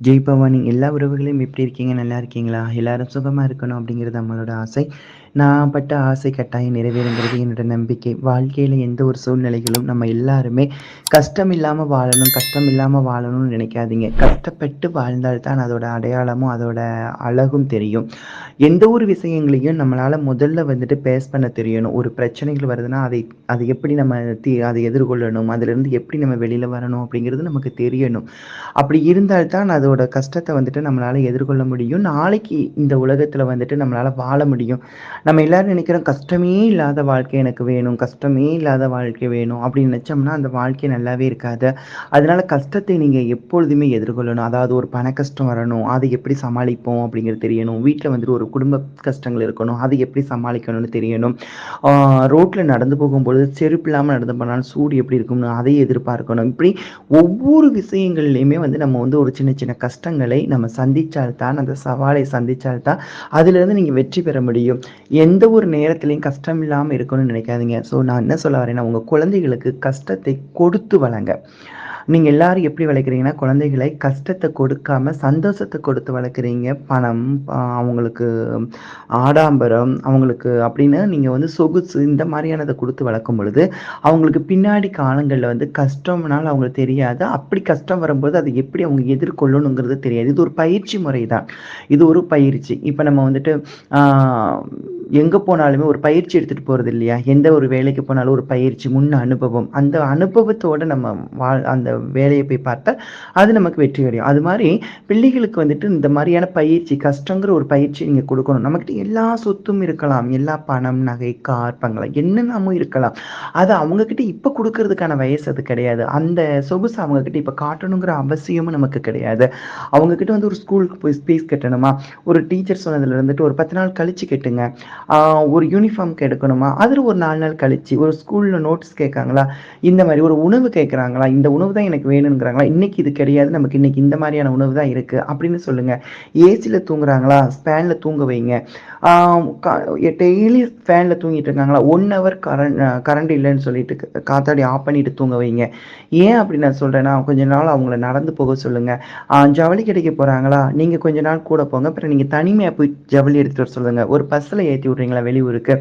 ஜெய் பவானி எல்லா உறவுகளையும் எப்படி இருக்கீங்க? நல்லா இருக்கீங்களா? எல்லாரும் சுகமாக இருக்கணும் அப்படிங்கிறது நம்மளோட ஆசை. நான் பட்ட ஆசை கட்டாயம் நிறைவேறுங்கிறது என்னோட நம்பிக்கை. வாழ்க்கையில் எந்த ஒரு சூழ்நிலைகளும் நம்ம எல்லாருமே கஷ்டம் இல்லாமல் வாழணும் கஷ்டம் இல்லாமல் வாழணும்னு நினைக்காதீங்க. கஷ்டப்பட்டு வாழ்ந்தால்தான் அதோட அடையாளமும் அதோட அழகும் தெரியும். எந்த ஒரு விஷயங்களையும் நம்மளால் முதல்ல வந்துட்டு பேஸ் பண்ண தெரியணும். ஒரு பிரச்சனைகள் வருதுன்னா அதை அதை எப்படி நம்ம தீ அதை எதிர்கொள்ளணும்? அதுலேருந்து எப்படி நம்ம வெளியில் வரணும் அப்படிங்கிறது நமக்கு தெரியணும். அப்படி இருந்தால்தான் அதோட கஷ்டத்தை வந்துட்டு நம்மளால் எதிர்கொள்ள முடியும். நாளைக்கு இந்த உலகத்தில் வந்துட்டு நம்மளால் வாழ முடியும். நம்ம எல்லாரும் நினைக்கிறோம் கஷ்டமே இல்லாத வாழ்க்கை எனக்கு வேணும் கஷ்டமே இல்லாத வாழ்க்கை வேணும் அப்படின்னு நினச்சோம்னா அந்த வாழ்க்கை நல்லாவே இருக்காது. அதனால கஷ்டத்தை நீங்கள் எப்பொழுதுமே எதிர்கொள்ளணும். அதாவது ஒரு பண கஷ்டம் வரணும் அதை எப்படி சமாளிப்போம் அப்படிங்கிறது தெரியணும். வீட்டில் வந்துட்டு ஒரு குடும்ப கஷ்டங்கள் இருக்கணும் அதை எப்படி சமாளிக்கணும்னு தெரியணும். ரோட்டில் நடந்து போகும்பொழுது செருப்பு இல்லாமல் நடந்து போனாலும் சூடு எப்படி இருக்கும்னு அதை எதிர்பார்க்கணும். இப்படி ஒவ்வொரு விஷயங்கள்லையுமே வந்து நம்ம வந்து ஒரு சின்ன சின்ன கஷ்டங்களை நம்ம சந்தித்தால்தான் அந்த சவாலை சந்தித்தால்தான் அதுலேருந்து நீங்கள் வெற்றி பெற முடியும். எந்த ஒரு நேரத்துலையும் கஷ்டம் இல்லாமல் இருக்கணும்னு நினைக்காதீங்க. ஸோ நான் என்ன சொல்ல வரேன்னா உங்கள் குழந்தைகளுக்கு கஷ்டத்தை கொடுத்து வளங்க. நீங்கள் எல்லாரும் எப்படி வளர்க்குறீங்கன்னா குழந்தைகளை கஷ்டத்தை கொடுக்காம சந்தோஷத்தை கொடுத்து வளர்க்குறீங்க. பணம் அவங்களுக்கு ஆடாம்பரம் அவங்களுக்கு அப்படின்னு நீங்கள் வந்து சொகுசு இந்த மாதிரியானதை கொடுத்து வளர்க்கும் பொழுது அவங்களுக்கு பின்னாடி காலங்களில் வந்து கஷ்டம்னால அவங்களுக்கு தெரியாது. அப்படி கஷ்டம் வரும்போது அதை எப்படி அவங்க எதிர்கொள்ளணுங்கிறது தெரியாது. இது ஒரு பயிற்சி முறை தான் இது ஒரு பயிற்சி. இப்போ நம்ம வந்துட்டு எங்கே போனாலுமே ஒரு பயிற்சி எடுத்துகிட்டு போகிறது இல்லையா? எந்த ஒரு வேலைக்கு போனாலும் ஒரு பயிற்சி முன் அனுபவம். அந்த அனுபவத்தோடு நம்ம வாழ் அந்த வேலையை போய் பார்த்தா அது நமக்கு வெற்றி கிடையும் அது மாதிரி பிள்ளைகளுக்கு வந்துட்டு இந்த மாதிரியான பயிற்சி கஷ்டங்கிற ஒரு பயிற்சி நீங்கள் கொடுக்கணும். நம்மக்கிட்ட எல்லா சொத்தும் இருக்கலாம். எல்லா பணம் நகை கார் பங்களம் என்னென்னமோ இருக்கலாம். அது அவங்கக்கிட்ட இப்போ கொடுக்கறதுக்கான வயசு அது கிடையாது. அந்த சொகுசு அவங்கக்கிட்ட இப்போ காட்டணுங்கிற அவசியமும் நமக்கு கிடையாது. அவங்கக்கிட்ட வந்து ஒரு ஸ்கூலுக்கு போய் ஸ்பீஸ் கட்டணுமா? ஒரு டீச்சர் சொன்னதுல இருந்துட்டு ஒரு பத்து நாள் கழிச்சு கட்டுங்க. ஒரு யூனிஃபார்ம்க்கு எடுக்கணுமா அதில் ஒரு நாலு நாள் கழிச்சு ஒரு ஸ்கூலில் நோட்ஸ் கேட்காங்களா? இந்த மாதிரி ஒரு உணவு கேட்குறாங்களா? இந்த உணவு தான் எனக்கு வேணுங்கிறாங்களா இன்னைக்கு இது கிடையாது. நமக்கு இன்னைக்கு இந்த மாதிரியான உணவு தான் இருக்குது அப்படின்னு சொல்லுங்கள் ஏசியில் தூங்குறாங்களா? ஸ்பேனில் தூங்க வைங்க. டெய்லி ஃபேனில் தூங்கிட்டு இருக்காங்களா? ஒன் ஹவர் கரண்ட் கரண்ட் இல்லைன்னு சொல்லிட்டு காத்தாடி ஆஃப் பண்ணிட்டு தூங்க வைங்க. ஏன் அப்படி நான் சொல்கிறேன்னா கொஞ்ச நாள் அவங்கள நடந்து போக சொல்லுங்கள் ஜவுளி கிடைக்க போகிறாங்களா நீங்கள் கொஞ்ச நாள் கூட போங்க. அப்புறம் நீங்கள் தனிமையாக போய் ஜவுளி எடுத்துகிட்டு வர சொல்லுங்கள் ஒரு பஸ்ஸில் ஏற்றி விட்றீங்களா? வெளியூருக்கு.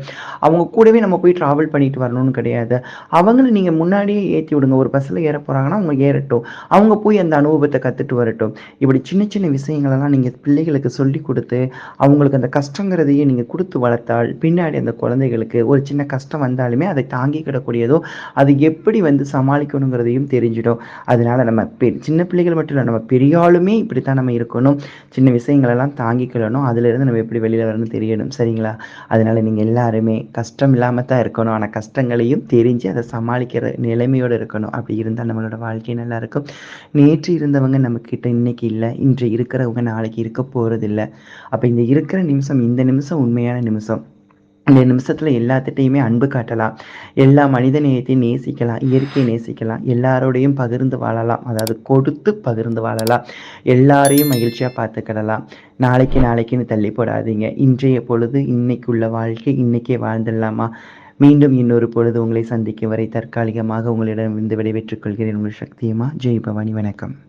அவங்க கூடவே நம்ம போய் ட்ராவல் பண்ணிட்டு வரணும்னு கிடையாது. அவங்கள நீங்கள் முன்னாடியே ஏற்றி விடுங்க. ஒரு பஸ்ஸில் ஏற போகிறாங்கன்னா அவங்க ஏறட்டும். அவங்க போய் அந்த அனுபவத்தை கற்றுட்டு வரட்டும். இப்படி சின்ன சின்ன விஷயங்களெல்லாம் நீங்கள் பிள்ளைகளுக்கு சொல்லி கொடுத்து அவங்களுக்கு அந்த கஷ்டங்கிறதையே நீங்கள் கொடுத்து வளர்த்தால் பின்னாடி அந்த குழந்தைகளுக்கு ஒரு சின்ன கஷ்டம் வந்தாலுமே அதை தாங்கிக்கிடக்கூடியதோ அது எப்படி வந்து சமாளிக்கணுங்கிறதையும் தெரிஞ்சிடும். அதனால நம்ம சின்ன பிள்ளைகள் மட்டும் இல்லை நம்ம பெரியாலுமே இப்படித்தான் நம்ம இருக்கணும். சின்ன விஷயங்களெல்லாம் தாங்கிக்கிடணும் அதுலேருந்து நம்ம எப்படி வெளியில் வரணும்னு தெரியணும். சரிங்களா? அதனால் நீங்கள் எல்லாருமே கஷ்டம் இல்லாமல் தான் இருக்கணும். ஆனால் கஷ்டங்களையும் தெரிஞ்சு அதை சமாளிக்கிற நிலைமையோடு இருக்கணும். அப்படி இருந்தால் நம்மளோட வாழ்க்கை நல்லா இருக்கும். நேற்று இருந்தவங்க நம்மக்கிட்ட இன்னைக்கு இல்லை. இன்று இருக்கிறவங்க நாளைக்கு இருக்க போகிறதில்ல அப்போ இந்த இருக்கிற நிமிஷம் இந்த நிமிஷம் உண்மையான நிமிஷம். இந்த நிமிஷத்தில் எல்லாத்திட்டையுமே அன்பு காட்டலாம். எல்லா மனித நேயத்தையும் நேசிக்கலாம் இயற்கையை நேசிக்கலாம் எல்லாரோடையும் பகிர்ந்து வாழலாம். அதாவது கொடுத்து பகிர்ந்து வாழலாம். எல்லாரையும் மகிழ்ச்சியாக பார்த்துக்கிடலாம். நாளைக்கு நாளைக்குன்னு தள்ளி போடாதீங்க. இன்றைய பொழுது இன்னைக்குள்ள வாழ்க்கை இன்னைக்கே வாழ்ந்துடலாமா? மீண்டும் இன்னொரு பொழுது உங்களை சந்திக்கும் வரை தற்காலிகமாக உங்களிடம் இருந்து விடைபெற்றுக் கொள்கிறேன். உங்கள் சக்தியமா ஜெய் பவானி வணக்கம்.